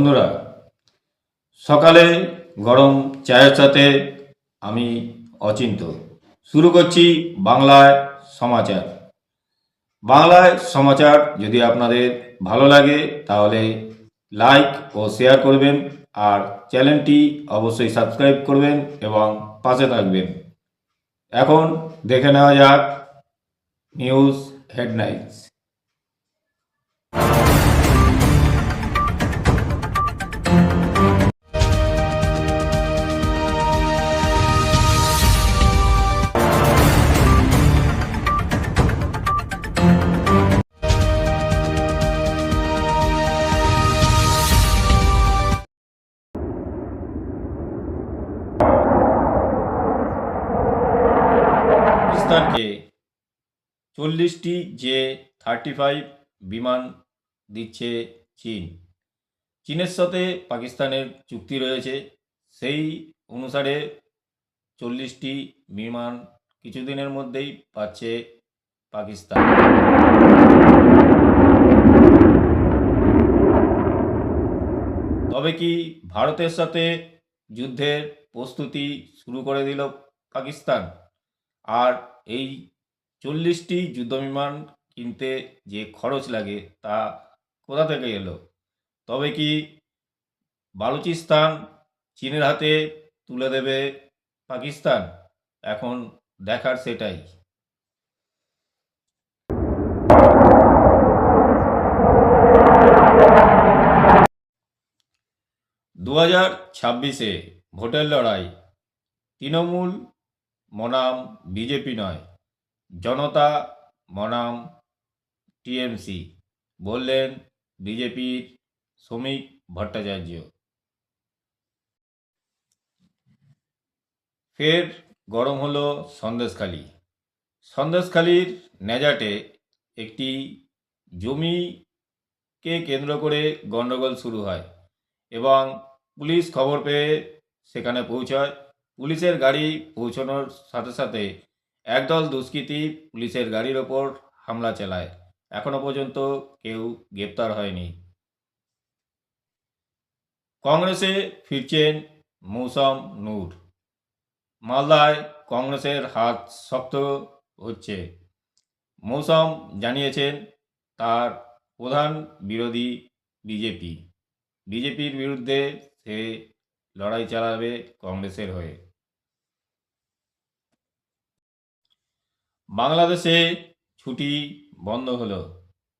বন্ধুরা, সকালে গরম চায়ের সাথে আমি অচিন্ত। শুরু করছি বাংলায় সমাচার। বাংলায় সমাচার যদি আপনাদের ভালো লাগে, তাহলে লাইক ও শেয়ার করবেন আর চ্যানেলটি অবশ্যই সাবস্ক্রাইব করবেন এবং পাশে থাকবেন। এখন দেখে নেওয়া যাক নিউজ হেডলাইন্স। চল্লিশটি জে থার্টি ফাইভ বিমান দিচ্ছে চীন। চীনের সাথে পাকিস্তানের চুক্তি রয়েছে। সেই অনুসারে চল্লিশটি বিমান কিছুদিনের মধ্যেই পাচ্ছে পাকিস্তান। তবে কি ভারতের সাথে যুদ্ধের প্রস্তুতি শুরু করে দিল পাকিস্তান? আর এই চল্লিশটি যুদ্ধবিমান কিনতে যে খরচ লাগে তা কোথা থেকে এলো? তবে কি বালুচিস্তান চীনের হাতে তুলে দেবে পাকিস্তান? এখন দেখার সেটাই। দু হাজার ছাব্বিশে ভোটের লড়াই। তৃণমূল মনাম বিজেপি নয়। জনতা মনাম টিএমসি বললেন বিজেপির শ্রমিক ভট্টাচার্য। ফের গরম হলো সন্দেশখালী। সন্দেশখালীর নেজাটে একটি জমিকে কেন্দ্র করে গণ্ডগোল শুরু হয় এবং পুলিশ খবর পেয়ে সেখানে পৌঁছায়। পুলিশের গাড়ি পৌঁছানোর সাথে সাথে একদল দুষ্কৃতী পুলিশের গাড়ির ওপর হামলা চালায়। এখনও পর্যন্ত কেউ গ্রেপ্তার হয়নি। কংগ্রেসে ফিরছেন মৌসম নূর। মালদায় কংগ্রেসের হাত শক্ত হচ্ছে। মৌসম জানিয়েছেন, তার প্রধান বিরোধী বিজেপি। বিজেপির বিরুদ্ধে সে লড়াই চালাবে কংগ্রেসের হয়ে। বাংলাদেশে ছুটি বন্ধ হলো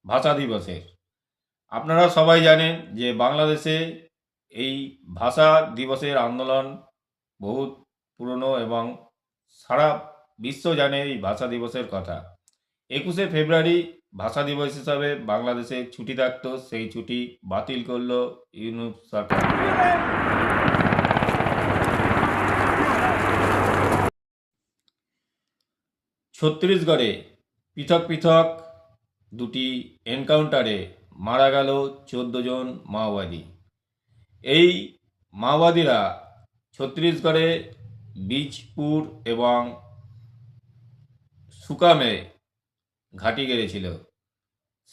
ভাষা দিবসের। আপনারা সবাই জানেন যে বাংলাদেশে এই ভাষা দিবসের আন্দোলন বহুত পুরনো এবং সারা বিশ্ব জানে এই ভাষা দিবসের কথা। একুশে ফেব্রুয়ারি ভাষা দিবস হিসাবে বাংলাদেশে ছুটি থাকতো, সেই ছুটি বাতিল করল ইউনুস সরকার। ছত্তিশগড়ে পৃথক পৃথক দুটি এনকাউন্টারে মারা গেল চোদ্দ জন মাওবাদী। এই মাওবাদীরা ছত্তিশগড়ে বীজপুর এবং সুকামে ঘাঁটি গেড়েছিল।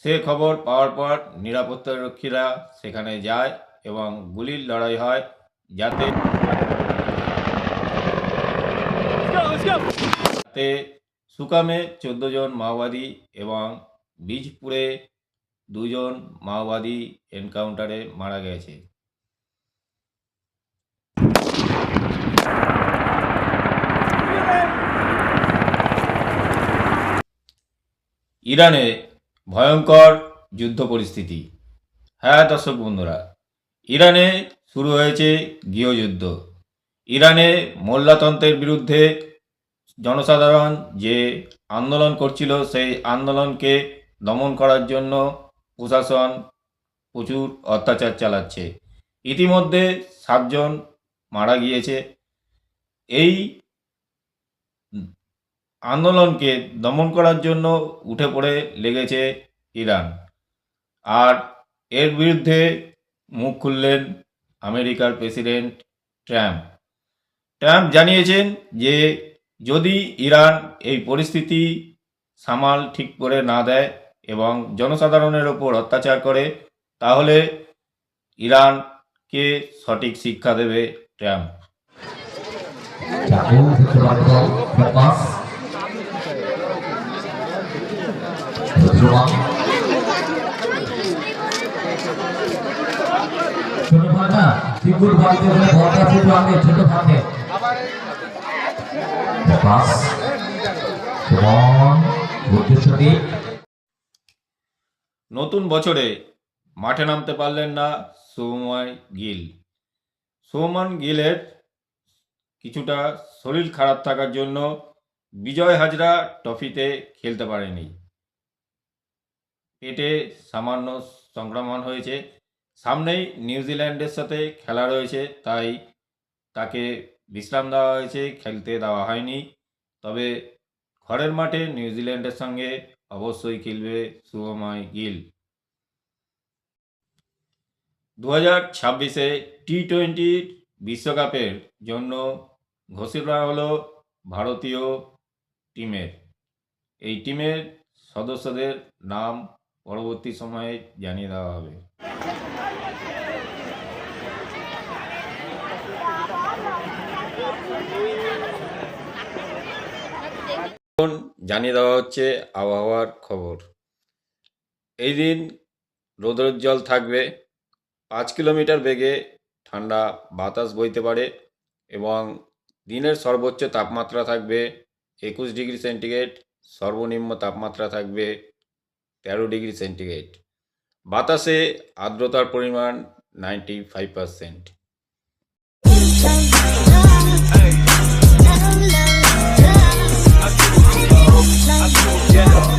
সে খবর পাওয়ার পর নিরাপত্তারক্ষীরা সেখানে যায় এবং গুলির লড়াই হয় যাতে যাতে সুকামে চোদ্দ জন মাওবাদী এবং বীজপুরে দুজন মাওবাদী এনকাউন্টারে মারা গেছে। ইরানে ভয়ঙ্কর যুদ্ধ পরিস্থিতি। হ্যাঁ দর্শক বন্ধুরা, ইরানে শুরু হয়েছে গৃহযুদ্ধ ইরানে মোল্লাতন্ত্রের বিরুদ্ধে জনসাধারণ যে আন্দোলন করছিল, সেই আন্দোলনকে দমন করার জন্য প্রশাসন প্রচুর অত্যাচার চালাচ্ছে। ইতিমধ্যে সাতজন মারা গিয়েছে। এই আন্দোলনকে দমন করার জন্য উঠে পড়ে লেগেছে ইরান। আর এর বিরুদ্ধে মুখ খুললেন আমেরিকার প্রেসিডেন্ট ট্রাম্প। ট্রাম্প জানিয়েছেন যে যদি ইরান এই পরিস্থিতি সামাল ঠিক করে না দেয় এবং জনসাধারণের ওপর অত্যাচার করে, তাহলে ইরান কে সঠিক শিক্ষা দেবে ট্রাম্প। ছোট ছোট ভাগে সুমন নতুন বছরে মাঠে নামতে পারলেন না সৌময় গিল। সৌমান গিলের কিছুটা শরীর খারাপ থাকার জন্য বিজয় হাজরা ট্রফিতে খেলতে পারেনি। পেটে সামান্য সংক্রমণ হয়েছে। সামনেই নিউজিল্যান্ডের সাথে খেলা রয়েছে, তাই তাকে বিশ্রাম দেওয়া হয়েছে, খেলতে দেওয়া হয়নি। তবে ঘরের মাঠে নিউজিল্যান্ডের সঙ্গে অবশ্যই খেলবে শুভময় গিল। দু হাজার ছাব্বিশে টি টোয়েন্টি বিশ্বকাপের জন্য ঘোষণা হলো ভারতীয় টিমের। এই টিমের সদস্যদের নাম পরবর্তী সময়ে জানিয়ে দেওয়া হবে। এখন জানিয়ে দেওয়া হচ্ছে আবহাওয়ার খবর। এই দিন রৌদ্রোজ্জ্বল থাকবে। পাঁচ কিলোমিটার বেগে ঠান্ডা বাতাস বইতে পারে এবং দিনের সর্বোচ্চ তাপমাত্রা থাকবে একুশ ডিগ্রি সেন্টিগ্রেড, সর্বনিম্ন তাপমাত্রা থাকবে তেরো ডিগ্রি সেন্টিগ্রেড। বাতাসে আর্দ্রতার পরিমাণ ninety five percent. Hey. Yeah.